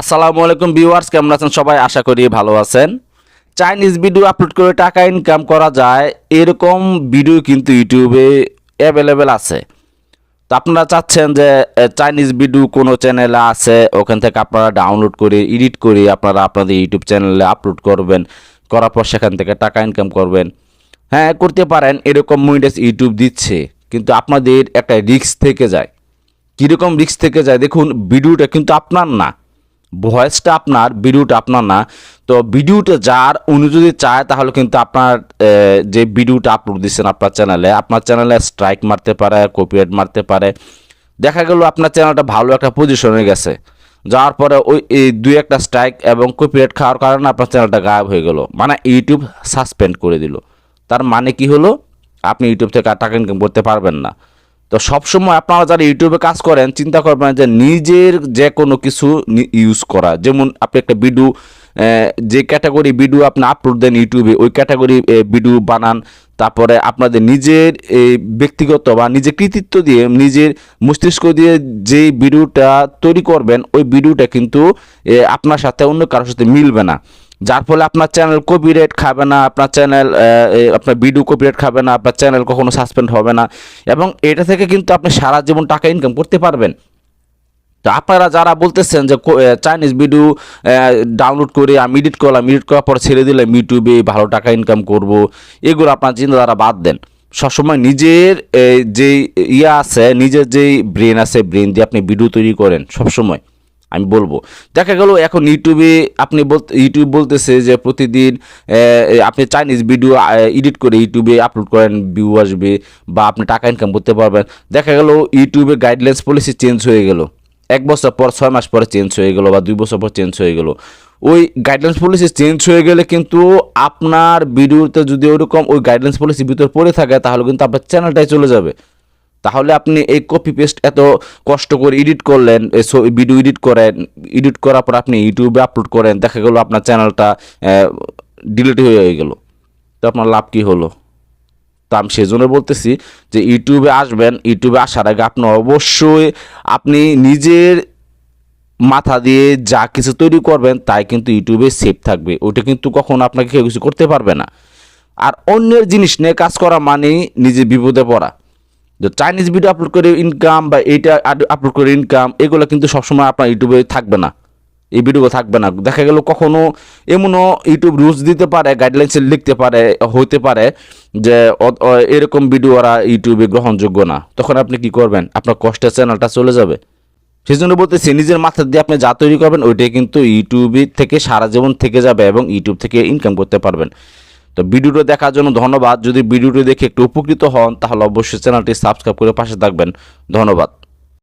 আসসালামু আলাইকুম ভিউয়ার্স, কেমন আছেন সবাই? আশা করি ভালো আছেন। চাইনিজ ভিডিও আপলোড করে টাকা ইনকাম করা যায়, এরকম ভিডিও কিন্তু ইউটিউবে অ্যাভেলেবেল আছে। তো আপনারা চাচ্ছেন যে চাইনিজ ভিডিও কোনো চ্যানেলে আছে, ওখান থেকে আপনারা ডাউনলোড করে এডিট করে আপনারা আপনাদের ইউটিউব চ্যানেলে আপলোড করবেন, করার পর সেখান থেকে টাকা ইনকাম করবেন। হ্যাঁ করতে পারেন, এরকম মনিটাইজ ইউটিউব দিচ্ছে, কিন্তু আপনাদের একটা রিস্ক থেকে যায়। কীরকম রিক্স থেকে যায়? দেখুন ভিডিওটা কিন্তু আপনার না। ভয়েসটা আপনার, ভিডিওটা আপনার না। তো ভিডিওটা যার, উনি যদি চায় তাহলে কিন্তু আপনার যে ভিডিওটা আপলোড দিচ্ছেন আপনার চ্যানেলে আপনার চ্যানেলে স্ট্রাইক মারতে পারে কপিরাইট মারতে পারে। দেখা গেল আপনার চ্যানেলটা ভালো একটা পজিশনে গেছে। যাওয়ার পরে ওই দুই একটা স্ট্রাইক এবং কপিরাইট খাওয়ার কারণে আপনার চ্যানেলটা গায়েব হয়ে গেল। মানে ইউটিউব সাসপেন্ড করে দিল। তার মানে কি হলো? আপনি ইউটিউব থেকে টাকা ইনকাম করতে পারবেন না। তো সবসময় আপনারা যারা ইউটিউবে কাজ করেন চিন্তা করবেন যে নিজের যে কোনো কিছু ইউজ করা। যেমন আপনি একটা ভিডিও যে ক্যাটাগরি ভিডিও আপনি আপলোড দেন ইউটিউবে ওই ক্যাটাগরি ভিডিও বানান। তারপরে আপনাদের নিজের এই, ব্যক্তিগত বা নিজের কৃতিত্ব দিয়ে নিজের মস্তিষ্ক দিয়ে যেই ভিডিওটা তৈরি করবেন ওই ভিডিওটা কিন্তু আপনার সাথে অন্য কারোর সাথে মিলবে না। যার ফলে আপনার চ্যানেল কপিরাইট খাবে না, আপনার চ্যানেল আপনার ভিডিও কপিরাইট খাবে না, আপনার চ্যানেল কখনো সাসপেন্ড হবে না এবং এটা থেকে কিন্তু আপনি সারা জীবন টাকা ইনকাম করতে পারবেন। তো আপনারা যারা বলতেছেন যে চাইনিজ ভিডিও ডাউনলোড করে আমি এডিট করলাম এডিট করার পর ছেড়ে দিলাম ইউটিউবে ভালো টাকা ইনকাম করব, এগুলো আপনার চিন্তাধারা বাদ দেন। সবসময় নিজের যেই ইয়ে আছে, নিজের যেই ব্রেন আছে ব্রেন দিয়ে আপনি ভিডিও তৈরি করেন সবসময়। আমি বলব। দেখা গেল এখন ইউটিউবে আপনি বলতে, ইউটিউব বলতেছে যে প্রতিদিন আপনি চাইনিজ ভিডিও এডিট করে ইউটিউবে আপলোড করেন ভিউ আসবে বা আপনি টাকা ইনকাম করতে পারবেন। দেখা গেল ইউটিউবের গাইডলাইন্স পলিসি চেঞ্জ হয়ে গেল। এক বছর পর, ছয় মাস পরে চেঞ্জ হয়ে গেল বা দুই বছর পর চেঞ্জ হয়ে গেল। ওই গাইডলাইন্স পলিসি চেঞ্জ হয়ে গেলে কিন্তু আপনার ভিডিওতে যদি ওরকম ওই গাইডলাইন্স পলিসির ভিতরে পড়ে থাকে, তাহলে কিন্তু আপনার চ্যানেলটাই চলে যাবে। তাহলে আপনি এই কপি পেস্ট এত কষ্ট করে এডিট করলেন ভিডিও এডিট করেন এডিট করার পর আপনি ইউটিউবে আপলোড করেন, দেখা গেলো আপনার চ্যানেলটা ডিলিট হয়ে গেল। তো আপনার লাভ কী হলো? তো আমি সেই জন্য বলতেছি যে ইউটিউবে আসবেন ইউটিউবে আসার আগে আপনি অবশ্যই আপনি নিজের মাথা দিয়ে যা কিছু তৈরি করবেন, তাই কিন্তু ইউটিউবে সেভ থাকবে। ওটা কিন্তু কখনো আপনাকে কেউ কিছু করতে পারবে না। আর অন্যের জিনিস নিয়ে কাজ করা মানেই নিজে বিপদে পড়া। চাইনিজ ভিডিও আপলোড করে ইনকাম বা এইটা আপলোড করে ইনকাম এগুলো কিন্তু সবসময় আপনার ইউটিউবে থাকবে না। এই ভিডিও থাকবে না। দেখা গেল কখনো এমনও ইউটিউব রুলস দিতে পারে গাইডলাইন্সে লিখতে পারে, হইতে পারে যে এরকম ভিডিও ওরা ইউটিউবে গ্রহণযোগ্য না। তখন আপনি কি করবেন? আপনার কষ্টের চ্যানেলটা চলে যাবে। সেই জন্য বলতেছি, নিজের মাথা দিয়ে আপনি যা তৈরি করবেন, ওইটাই কিন্তু ইউটিউবে থেকে সারা জীবন থেকে যাবে এবং ইউটিউব থেকে ইনকাম করতে পারবেন। তো ভিডিওটা দেখার জন্য ধন্যবাদ। যদি ভিডিওটি দেখে একটু উপকৃত হন, তাহলে অবশ্যই চ্যানেলটি সাবস্ক্রাইব করে পাশে থাকবেন। ধন্যবাদ।